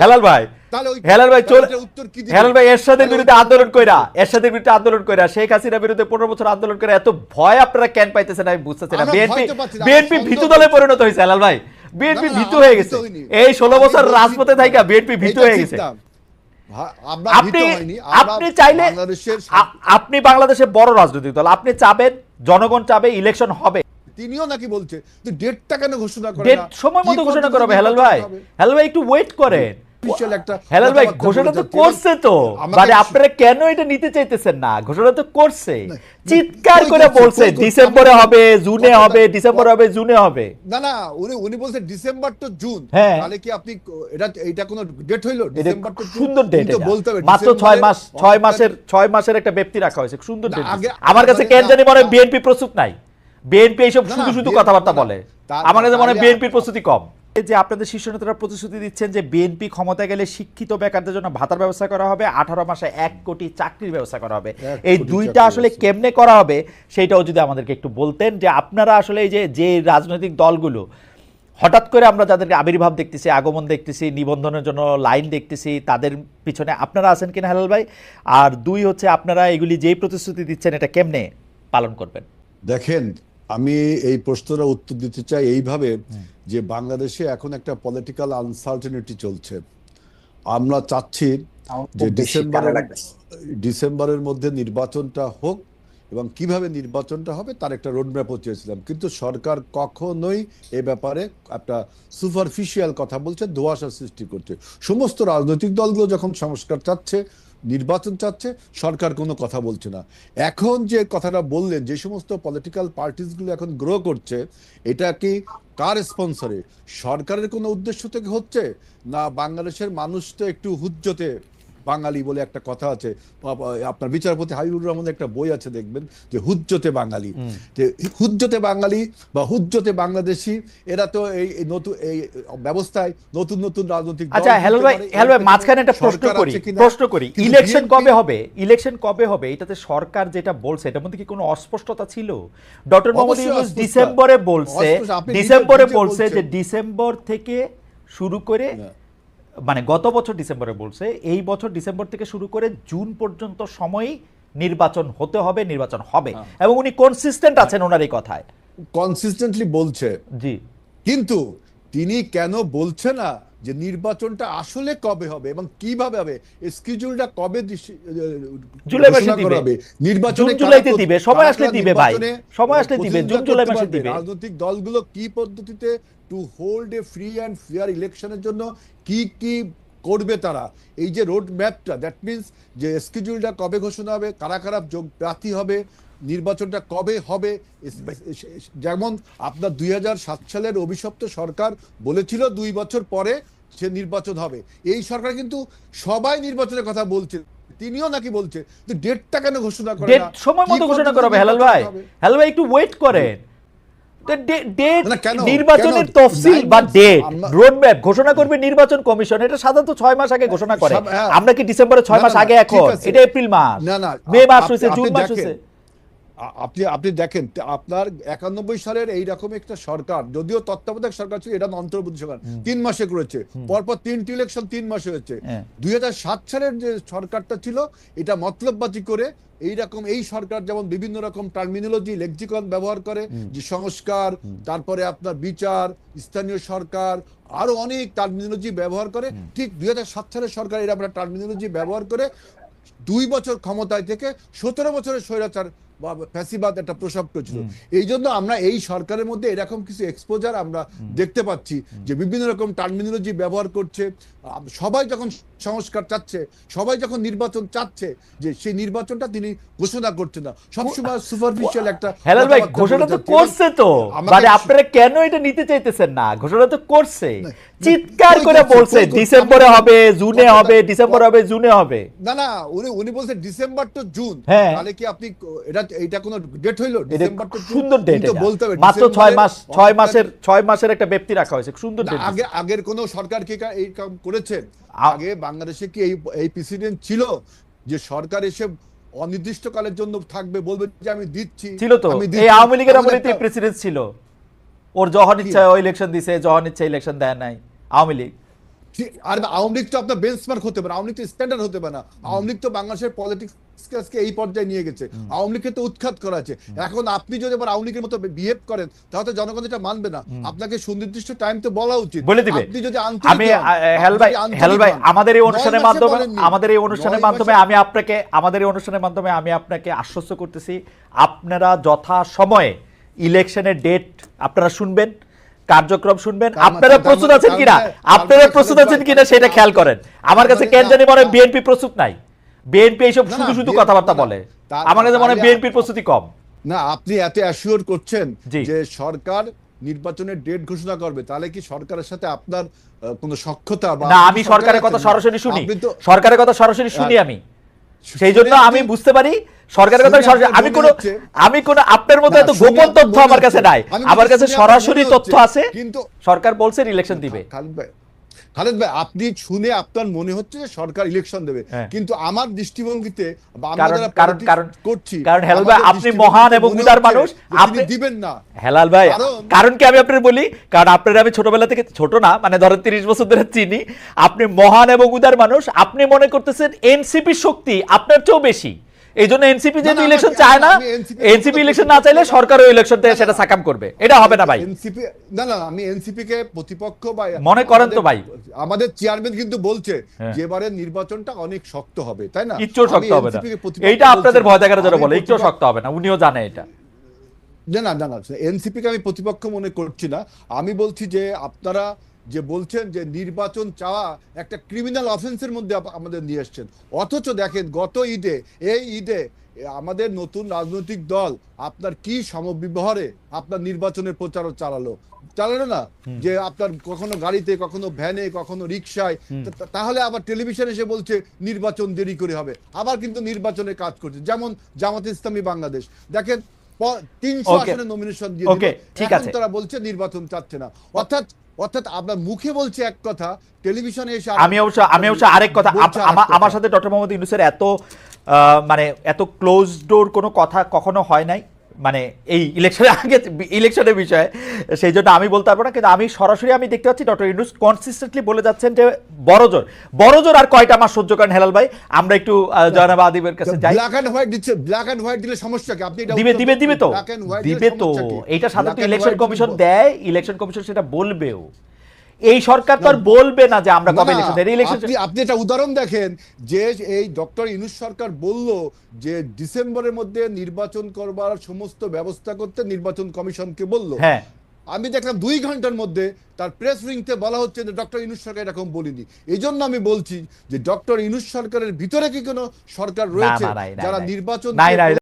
হেলাল ভাই হেলাল ভাই চলে তাহলে এটার উত্তর কি দিবে? হেলাল ভাই এরশাদের বিরুদ্ধে আন্দোলন কইরা এরশাদের বিরুদ্ধে আন্দোলন কইরা শেখ হাসিনার বিরুদ্ধে পনেরো বছর আন্দোলন করে এত ভয় আপনারা কেন পাইতেছেন আমি বুঝতেছি না। বিএনপি ভয় তো পাচ্ছি না, আমরা বিএনপি ভীতু দলে পরিণত হয়েছে হেলাল ভাই। বিএনপি না, না, ভীতু হয়ে গেছে। এই ষোলো বছর রাজপথে থাইকা বিএনপি ভীতু হয়ে গেছে। আপনি আপনি চাইলে আপনি বাংলাদেশের বড় রাজনৈতিক দল। আপনি চাবেন জনগণ চাবে ইলেকশন হবে। তিনিও নাকি বলছে যে ডেটটা কেন ঘোষণা করে ডেট? সময় মতো ঘোষণা পদ্ধতিতে করা হবে হেলাল ভাই? হেলাল ভাই একটু ওয়েট করেন। হেলাল ভাই ঘোষণা তো করছে তো। মানে আপনারা কেন এটা নিতে চাইতেছেন না? ঘোষণা তো করছে। চিৎকার করে বলছে ডিসেম্বরে হবে জুনে হবে ডিসেম্বরে হবে জুনে হবে। না না উনি উনি বলছেন ডিসেম্বর তো জুন। হ্যাঁ। তাহলে কি আপনি এটা এটা কোনো ডেট হইল? ডিসেম্বর তো সুন্দর ডেট বলতে হবে মাত্র ছয় মাস ডিসেম্বরের ছয় মাসের ছয় মাসের একটা ব্যক্তি রাখা হয়েছে। সুন্দর ডেট আমার কাছে কেন জানি মনে বিএনপি প্রস্তুত নাই। বিএনপি এইসব শুধু শুধু কথাবার্তা বলে। আমার কাছে মনে হয় বিএনপির প্রস্তুতি কম। এই যে আপনাদের শীর্ষ নেতারা প্রতিশ্রুতি দিচ্ছেন যে বিএনপি ক্ষমতায় গেলে শিক্ষিত বেকারদের জন্য ভাতার ব্যবস্থা করা হবে আঠারো মাসে এক কোটি চাকরির ব্যবস্থা করা হবে। এই দুইটা আসলে কেমনে করা হবে সেটাও যদি আমাদেরকে একটু বলতেন যে আপনারা আসলে এই যে যে রাজনৈতিক দলগুলো হঠাৎ করে আমরা যাদেরকে আবির্ভাব দেখতেছি আগমন দেখতেছি নিবন্ধনের জন্য লাইন দেখতেছি তাদের পিছনে আপনারা আছেন কিনা হেলাল ভাই? আর দুই হচ্ছে আপনারা এগুলি যেই প্রতিশ্রুতি দিচ্ছেন এটা কেমনে পালন করবেন? দেখেন আমি এই প্রশ্নটা উত্তর দিতে চাই এইভাবে যে বাংলাদেশে এখন একটা পলিটিক্যাল আনসার্টেনিটি চলছে। আমরা চাচ্ছি যে ডিসেম্বরের ডিসেম্বরের মধ্যে নির্বাচনটা হোক এবং কীভাবে নির্বাচনটা হবে তার একটা রোডম্যাপও চেয়েছিলাম। কিন্তু সরকার কখনোই এ ব্যাপারে একটা সুপারফিশিয়াল কথা বলছে ধোঁয়াশা সৃষ্টি করছে। সমস্ত রাজনৈতিক দলগুলো যখন সংস্কার চাচ্ছে নির্বাচন চাচ্ছে, সরকার কোনো কথা বলছে না। এখন যে কথাটা বললেন, যে সমস্ত পলিটিক্যাল পার্টিসগুলো এখন গ্রো করছে, এটা কি কার স্পন্সরে সরকারের কোনো উদ্দেশ্য থেকে হচ্ছে? না বাংলাদেশের মানুষ তো একটু হুজ্জতে বাঙালি বলে একটা কথা আছে। আপনার বিচারপতি হাবিবুর রহমানের একটা বই আছে দেখবেন যে হুজ্জতে বাঙালি। যে হুজ্জতে বাঙালি বা হুজ্জতে বাংলাদেশি এরা তো এই নতুন এই ব্যবস্থায় নতুন নতুন রাজনৈতিক আচ্ছা করতে ভাই হেলাল ভাই মাঝখানে একটা প্রশ্ন করি প্রশ্ন করি ইলেকশন কবে হবে? ইলেকশন কবে হবে? এটাতে সরকার যেটা বলছে এটার মধ্যে কি কোনো অস্পষ্টতা ছিল? ডক্টর মোহাম্মদ ইউনূস ডিসেম্বরে বলছে ডিসেম্বরে বলছে যে ডিসেম্বর থেকে শুরু করে না। মানে গত বছর ডিসেম্বরে বলছে এই বছর ডিসেম্বর থেকে শুরু করে জুন পর্যন্ত সময়ই নির্বাচন হতে হবে নির্বাচন হবে। হ্যাঁ। এবং উনি কনসিস্টেন্ট আছেন ওনার এই কথায়। কনসিস্টেন্টলি বলছে। জি। কিন্তু তিনি কেন বলছে না? যে নির্বাচনটা আসলে কবে হবে এবং কীভাবে হবে স্কিজুলটা কবে জুলাই মাসে দিবে। নির্বাচনে জুলাইতে দিবে, সময় আসলে দিবে ভাই। সময় আসলে দিবে, জুন জুলাই মাসে দিবে। রাজনৈতিক দলগুলো কি পদ্ধতিতে to hold a free and fair ইলেকশনের জন্য কি কি করবে তারা এই যে রোড ম্যাপটা দ্যাট মিন্স যে স্কেডিউলটা কবে ঘোষণা হবে কারা কারা যোগ প্রার্থী হবে নির্বাচনটা কবে হবে যেমন আপনার দুই হাজার সাত সালের অভিশপ্ত সরকার বলেছিল দুই বছর পরে সে নির্বাচন হবে। এই সরকার কিন্তু সবাই নির্বাচনের কথা বলছে। তিনিও নাকি বলছে যে ডেটটা কেন ঘোষণা করে ডেট না? সময় মতো ঘোষণা করা হবে হেলাল ভাই? হেলাল ভাই একটু ওয়েট করেন। নির্বাচনের তফসিল বা ডেট আমরা- রোড ম্যাপ ঘোষণা করবে নির্বাচন কমিশন। এটা সাধারণত ছয় মাস আগে ঘোষণা করে। হ্যাঁ। আমরা কি ডিসেম্বরে ছয় মাস আগে এখন? এটা এপ্রিল মাস। না, না, মে মাস হয়েছে জুন মাস হয়েছে। আপনি আপনি দেখেন আপনার একানব্বই সালের এই রকম একটা সরকার যদিও তত্ত্বাবধায়ক সরকার ছিল এটা অন্তর্বর্তী সরকার তিন মাসে করেছে। পরপর তিনটি ইলেকশন তিন মাসে হয়েছে। হ্যাঁ। দুই সালের যে সরকারটা ছিল এটা মতলববাজি করে এই রকম এই সরকার যেমন বিভিন্ন রকম টার্মিনোলজি লেক্সিকন ব্যবহার করে যে সংস্কার তারপরে আপনার বিচার স্থানীয় সরকার আরও অনেক টার্মিনোলজি ব্যবহার করে ঠিক দুই হাজার সাত সালের সরকার একটা টার্মিনোলজি ব্যবহার করে দুই বছর ক্ষমতায় থেকে সতেরো বছরের স্বৈরাচার বা ফ্যাসিবাদ একটা প্রসক্ত করেছিল এই জন্য আমরা এই সরকারের মধ্যে এরকম কিছু এক্সপোজার আমরা দেখতে পাচ্ছি যে বিভিন্ন রকম টার্মিনোলজি ব্যবহার করছে। সবাই যখন সংস্কার চাচ্ছে সবাই যখন নির্বাচন চাচ্ছে যে সেই নির্বাচনটা তিনি ঘোষণা করছে না। সবসময় সুপারফিশিয়াল একটা হেলাল ভাই ঘোষণা তো করছে তো। মানে আপনারা কেন এটা নিতে চাইতেছেন না? ঘোষণা তো করছে। চিৎকার করে বলছে ডিসেম্বরে হবে জুনে হবে ডিসেম্বরে হবে জুনে হবে। না না উনি উনি বলছে ডিসেম্বর তো জুন। তাহলে কি আপনি এটা এটা কোনো ডেট হইল? ডিসেম্বর তো সুন্দর ডেট তো বলতে হবে মাত্র ছয় ডিসেম্বরে মাস ছয় অর্থাৎ- মাসের ছয় মাসের একটা ব্যক্তি রাখা হয়েছে। সুন্দর ডেট আগে আগের কোন সরকার কি এই কাম করেছেন। আগে বাংলাদেশে কি এই এই প্রেসিডেন্ট ছিল যে সরকার এসে অনির্দিষ্টকালের জন্য থাকবে বলবে যে আমি দিচ্ছি ছিল তো। এই আওয়ামী লীগের আমলেতেই প্রেসিডেন্ট ছিল। ওর যখন ইচ্ছা ইলেকশন দিছে যখন ইচ্ছা ইলেকশন দেয় নাই আওয়ামী লীগ। আর আওয়ামী লীগ তো আপনার বেঞ্চমার্ক হতে পারে আওয়ামী লীগ তো স্ট্যান্ডার্ড হতে পারে না। আওয়ামী লীগ তো বাংলাদেশের পলিটিক্সকে এই পর্যায়ে নিয়ে গেছে। আওয়ামী লীগকে তো উৎখাত করা আছে। এখন আপনি যদি আবার আওয়ামী লীগের মতো বিহেভ করেন তাহলে জনগণ এটা মানবে না। আপনাকে সুনির্দিষ্ট টাইম তো বলা উচিত। বলে দিবে। আপনি যদি আমি ভাই হেল ভাই আমাদের এই অনুষ্ঠানের মাধ্যমে আমাদের এই অনুষ্ঠানের মাধ্যমে আমি আপনাকে আমাদের এই অনুষ্ঠানের মাধ্যমে আমি আপনাকে আশ্বস্ত করতেছি। আপনারা যথা সময়ে ইলেকশনের ডেট আপনারা শুনবেন। কার্যক্রম শুনবেন? আপনারা প্রস্তুত আছেন কিনা? আপনারা প্রস্তুত আছেন কিনা সেটা খেয়াল করেন। আমার কাছে কেন জানি মনে বিএনপি প্রস্তুত নাই। বিএনপি এইসব শুধু শুধু কথাবার্তা। বলে। আমার কাছে মনে বিএনপির প্রস্তুতি কম। না আপনি এত অ্যাসিওর করছেন যে সরকার নির্বাচনের ডেট ঘোষণা করবে তাহলে কি সরকারের সাথে আপনার কোনো সক্ষতা বা না আমি সরকারের কথা সরাসরি শুনি। সরকারের কথা সরাসরি শুনি আমি। সেই জন্য আমি বুঝতে পারি সরকারের কথা আমি কোনো আমি কোনো আপনার মতো এত গোপন তথ্য আমার কাছে নাই। আমার কাছে সরাসরি তথ্য আছে। কিন্তু সরকার বলছে ইলেকশন দিবে। খালেদ ভাই আপনি শুনে আপনার মনে হচ্ছে যে সরকার ইলেকশন দেবে। হ্যাঁ। কিন্তু আমার দৃষ্টিভঙ্গিতে কারণ- কারণ- করছি কারণ হেলাল ভাই, আপনি মহান এবং উদার মানুষ, আপনি- দিবেন না। হেলাল ভাই কারণ- কি আমি আপনার বলি? কারণ আপনার আমি ছোটবেলা থেকে ছোট না মানে ধরেন তিরিশ বছর ধরে চিনি। আপনি মহান এবং উদার মানুষ আপনি মনে করতেছেন এনসিপি শক্তি আপনার চেয়েও বেশি। এই জন্য এনসিপি যেহেতু ইলেকশন চায় না এনসিপি ইলেকশন না চাইলে সরকারও ইলেকশন থেকে সেটা সাকাম করবে এটা হবে না ভাই এনসিপি না না আমি এনসিপি কে প্রতিপক্ষ বা মনে করেন তো ভাই। আমাদের চেয়ারম্যান কিন্তু বলছে হ্যাঁ। যে এবারের নির্বাচনটা অনেক শক্ত হবে তাই না ইচ্ছু শক্ত হবে না এইটা আপনাদের ভয়। দেখার জন্য বলে একটু শক্ত হবে না উনিও জানে এটা না না না এনসিপি কে আমি প্রতিপক্ষ মনে করছি না আমি বলছি যে আপনারা যে বলছেন যে নির্বাচন চাওয়া একটা ক্রিমিনাল অফেন্সের মধ্যে আমাদের নিয়ে এসছেন। অথচ দেখেন গত ঈদে এই ঈদে আমাদের নতুন রাজনৈতিক দল আপনার কি সমবিবহারে আপনার নির্বাচনের প্রচারও চালালো। চালালো না? যে আপনার কখনো গাড়িতে কখনো ভ্যানে কখনো রিক্সায় তাহলে আবার টেলিভিশন এসে বলছে নির্বাচন দেরি করে হবে। আবার কিন্তু নির্বাচনে কাজ করছে। যেমন জামাত ইসলামী বাংলাদেশ। দেখেন তিনশো. আসনে নমিনেশন দিয়ে ঠিক আছে। তারা বলছে নির্বাচন চাচ্ছে না। অর্থাৎ অর্থাৎ আপনার মুখে বলছে এক কথা টেলিভিশনে এসে আমি অবশ্য আমি অবশ্য আরেক কথা। আমার সাথে ডক্টর মোহাম্মদ ইউনুসের এত মানে এত ক্লোজ ডোর কোনো কথা কখনো হয় নাই মানে এই ইলেকশনের আগে ইলেকশনের বিষয়ে সেই জন্য আমি বলতে পারব না কিন্তু আমি সরাসরি আমি দেখতে পাচ্ছি ডক্টর ইউনুস কনসিস্টেন্টলি বলে যাচ্ছেন যে বড়জোর বড়জোর আর কয়টা মাস সহ্য করেন হেলাল ভাই? আমরা একটু জয়নাব আদিবের কাছে যাই। ব্ল্যাক এন্ড হোয়াইট দিচ্ছে ব্ল্যাক এন্ড হোয়াইট দিলে সমস্যা কি? আপনি এটা দিবে দিবে দিবে তো। দিবে তো। কি? সাধারণত ইলেকশন কমিশন দেয় ইলেকশন কমিশন সেটা বলবেও। এই সরকার তো আর বলবে না যে আমরা কবে ইলেকশন দেয় ইলেকশন আপনি আপনি একটা উদাহরণ দেখেন যে এই ডক্টর ইনুস সরকার বলল যে ডিসেম্বরের মধ্যে নির্বাচন করবার সমস্ত ব্যবস্থা করতে নির্বাচন কমিশনকে বলল। হ্যাঁ। আমি দেখলাম দুই ঘণ্টার মধ্যে তার প্রেস উইংতে বলা হচ্ছে যে ডক্টর ইনুস সরকার এরকম বলিনি। এই জন্য আমি বলছি যে ডক্টর ইনুস সরকারের ভিতরে কি কোনো সরকার রয়েছে যারা নির্বাচন